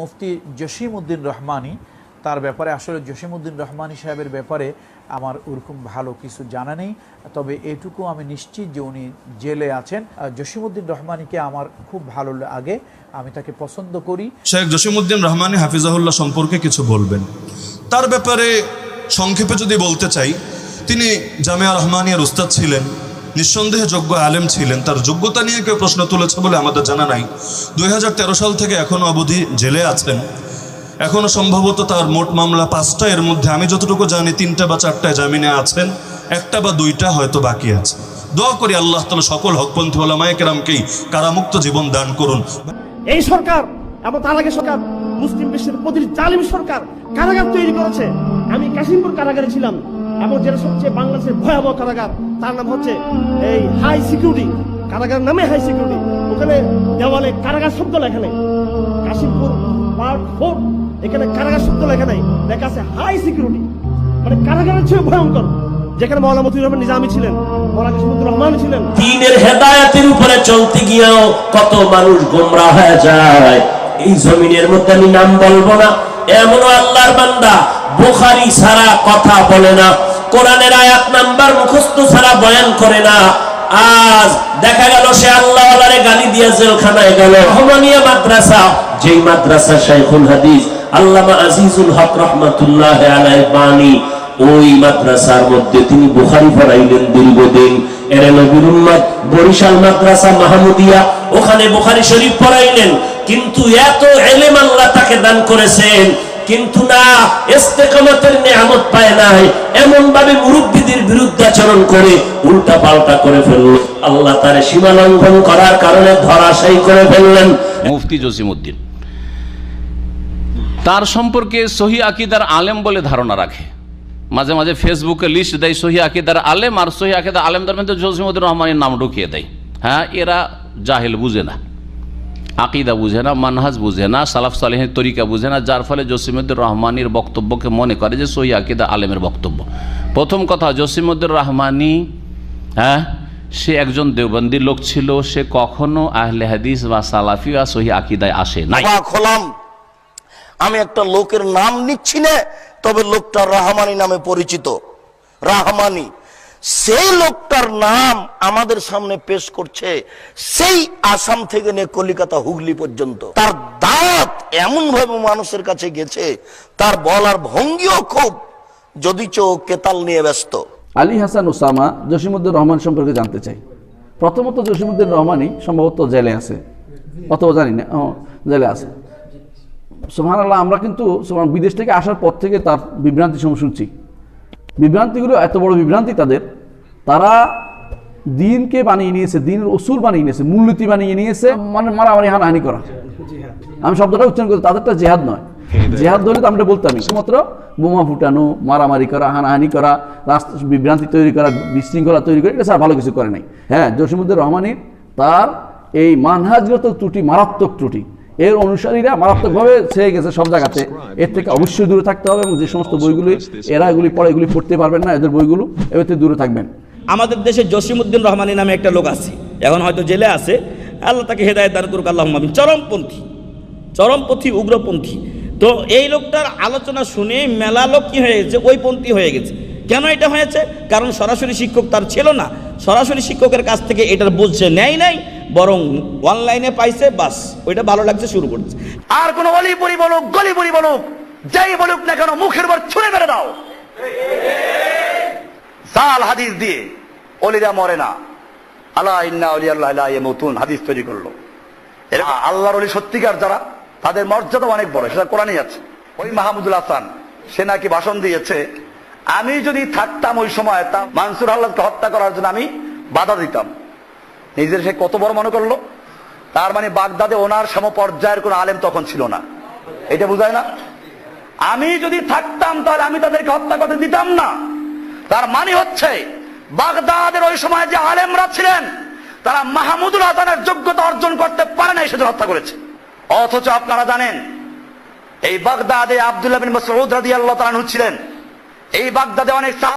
মুফতি জসিম উদ্দিন রহমানি, তার ব্যাপারে আসলে জসিম উদ্দিন রহমানি সাহেবের ব্যাপারে আমার ওরকম ভালো কিছু জানা নেই। তবে এটুকু আমি নিশ্চিত যে উনি জেলে আছেন। জসিম উদ্দিন রহমানিকে আমার খুব ভালো লাগে, আমি তাকে পছন্দ করি। শেখ জসিমউদ্দিন রহমানী হাফিজাহুল্লাহ সম্পর্কে কিছু বলবেন? তার ব্যাপারে সংক্ষেপে যদি বলতে চাই, তিনি জামিয়া রহমানিয়ার উস্তাদ ছিলেন। নিঃসন্দেহে যোগ্য আলেম ছিলেন। তার যোগ্যতা নিয়ে কেউ প্রশ্ন তুলেছে বলে আমাদের জানা নাই। দুই হাজার তেরো সাল থেকে এখনও অবধি জেলে আছেন। এখনও সম্ভবত তার মোট মামলা পাঁচটা। এর মধ্যে আমি যতটুকু জানি, তিনটা বা চারটায় জামিনে আছেন। একটা বা দুইটা হয়তো বাকি আছে। দোয়া করি আল্লাহ তালা সকল হকপন্থী ওলামায়কেরামকেই কারামুক্ত জীবন দান করুন। এই সরকার, এবং তার আগে সরকার, মুসলিম বিশ্বের প্রতিটি জালিম সরকার কারাগার তৈরি করেছে। আমি কাশিমপুর কারাগারে ছিলাম। এবং যেটা সবচেয়ে বাংলাদেশের ভয়াবহ কারাগার, তার নাম হচ্ছে এই হাই সিকিউরিটি কারাগার নামে হাই সিকিউরিটি ওখানে দেওয়ালে কারাগার শব্দ লেখা নেই। কাশিমপুর পার্ট ফোর এখানে কারাগার শব্দ লেখা নেই। লেখা আছে হাই সিকিউরিটি মানে কারাগারের চেয়ে ভয়ঙ্কর। যেখানে মৌলানা মতিউর রহমান নিজামী ছিলেন, মৌলানা কাশিমুদ্দুর রহমান ছিলেন। দিনের হেদায়াতের উপরে চলতে গিয়েও কত মানুষ গোমরা হয়ে যায়। এই জমিনের মধ্যে আমি নাম বলব না। এমন আল্লাহর বান্দা বুখারি ছাড়া কথা বলে না, কোরআনের আয়াত নাম্বার মুখস্থ ছাড়া বয়ান করে না। আজ দেখা গেল সে আল্লাহ গালি দিয়ে জেলখানায় গেল। রহমানিয়া মাদ্রাসা, যেই মাদ্রাসা শাইখুল হাদিস, আল্লামা আজিজুল হক রহমাতুল্লাহ আলাইহি বাণী, ওই মাদ্রাসার মধ্যে তিনি বুখারি পড়াইলেন দীর্ঘদিন। এর নবীর উম্মত, বরিশাল মাদ্রাসা মাহমুদিয়া, ওখানে বুখারি শরীফ পড়াইলেন, কিন্তু এত এলেম আল্লাহ তাকে দান করেছেন কিন্তু না, ইস্তেকামতের নিয়ামত পায় নাই। এমন ভাবে মুরব্বীদের বিরুদ্ধে আচরণ করে উল্টা পাল্টা করে ফেলল। আল্লাহ তার সীমা লঙ্ঘন করার কারণে ধরাশায়ী করে ফেললেন। মুফতি জসিমউদ্দিন, তার সম্পর্কে সহি আকিদার আলেম বলে ধারণা রাখে। মাঝে মাঝে ফেসবুকে লিস্ট দেয় সহি আকিদার আলেম, আর সহি আকিদার আলেমদের মধ্যে জসিমউদ্দিন রহমানের নাম ঢুকিয়ে দেয়। হ্যাঁ এরা জাহেল বুঝে না। আকিদা বুঝে না, মানহাজ বুঝে না, সালাফ সালেহের তরিকা বুঝে না, যার ফলে জসিমুদ্দিন রহমানির বক্তব্যকে মনে করে যে সহি আকিদা আলেমের বক্তব্য। প্রথম কথা জসিমুদ্দিন রহমানি হ্যাঁ সে একজন দেওবন্দির লোক ছিল, সে কখনো আহলে হাদিস বা সালাফি বা সহি আকিদায় আসে নাই। হলাম। আমি একটা লোকের নাম নিচ্ছি না, তবে লোকটা রাহমানি নামে পরিচিত। রাহমানি। সেই লোকটার নাম আমাদের সামনে পেশ করছে সেই আসাম থেকে নিয়ে কলিকাতা হুগলি পর্যন্ত। তার দাঁত এমন ভাবে মানুষের কাছে গেছে, তার বলার ভঙ্গিও খুব, যদি চো কেতাল নিয়ে ব্যস্ত। আলী হাসান ওসামা জসিমুদ্দিন রহমান সম্পর্কে জানতে চাই। প্রথমত জসিমুদ্দিন রহমানই সম্ভবত জেলে আছে, অথবা জানি না জেলে আছে। সোহান আল্লাহ আমরা কিন্তু বিদেশ থেকে আসার পর থেকে তার বিভ্রান্তি সময় শুনছি। বিভ্রান্তিগুলো, এত বড় বিভ্রান্তি তাদের, তারা দিনকে বানিয়ে নিয়েছে, দিনের ওসুল বানিয়ে নিয়েছে, মূলনীতি বানিয়ে নিয়েছে মানে মারামারি, হানাহানি করা। আমি শব্দটা উচ্চারণ করি, তাদেরটা জেহাদ নয়। জেহাদ ধরে তো আমরা বলতাম, শুধুমাত্র বোমা ফুটানো, মারামারি করা, হানাহানি করা, রাস্তা, বিভ্রান্তি তৈরি করা, বিশৃঙ্খলা তৈরি করা, এটা স্যার ভালো কিছু করে নাই। হ্যাঁ জসিমুদ্দিন রহমানির তার এই মানহাজগত ত্রুটি, মারাত্মক ত্রুটি এর অনুসারীরা মারাত্মকভাবে ছেয়ে গেছে সব জায়গাতে। এর থেকে অবশ্যই দূরে থাকতে হবে এবং যে সমস্ত বইগুলি, এরা এগুলি পড়ে এগুলি পড়তে পারবেন না, এদের বইগুলো এবার দূরে থাকবেন। আমাদের দেশে জসিমউদ্দিন রহমানী নামে একটা লোক আছে, এখন হয়তো জেলে আছে। আল্লাহ তাকে হেদায়ত দান করুক, আল্লাহ মামিন। চরমপন্থী চরমপন্থী, উগ্রপন্থী। তো এই লোকটার আলোচনা শুনে মেলা লোক কি হয়ে গেছে ওই পন্থী হয়ে গেছে। কেন এটা হয়েছে? কারণ সরাসরি শিক্ষক তার ছিল না। সরাসরি শিক্ষকের কাছ থেকে এটার বুঝছে নেয় নাই। বরং অনলাইনে পাইছে, বাস, ওইটা ভালো লাগছে, শুরু করছে। আর কোন অলি পরি বলুক গলি পরি বলুক যাই বলুক না কেন, মুখের উপর ছুঁড়ে মেরে দাও। জাল হাদিস দিয়ে অলিরা মরে না। আল্লাহ, ইন্না অলি আল্লাহ নতুন হাদিস তৈরি করল। এরা আল্লাহর অলি সত্যিকার যারা, তাদের মর্যাদা অনেক বড়, সেটা কোরআনই আছে। ওই মাহমুদুল হাসান, সে নাকি ভাষণ দিয়েছে, আমি যদি থাকতাম ওই সময়, তা মানসুর আল্লাহকে হত্যা করার জন্য আমি বাধা দিতাম। নিজের সে কত বড় মনে করল? তার মানে বাগদাদে ওনার সম পর্যায়ের কোন আলেম তখন ছিল না। এটা বুঝায় না? আমি যদি থাকতাম, তাহলে আমি তাদেরকে হত্যা করতে দিতাম না। তার মানে হচ্ছে, বাগদাদের ওই সময় যে আলেমরা ছিলেন, তারা মাহমুদুল হাসানের যোগ্যতা অর্জন করতে পারে না সেজন্য হত্যা করেছে। অথচ আপনারা জানেন, এই বাগদাদে আব্দুল্লাহ বিন মাসউদ রাদিয়াল্লাহু তাআলা ছিলেন। এই বাগদাদে অনেক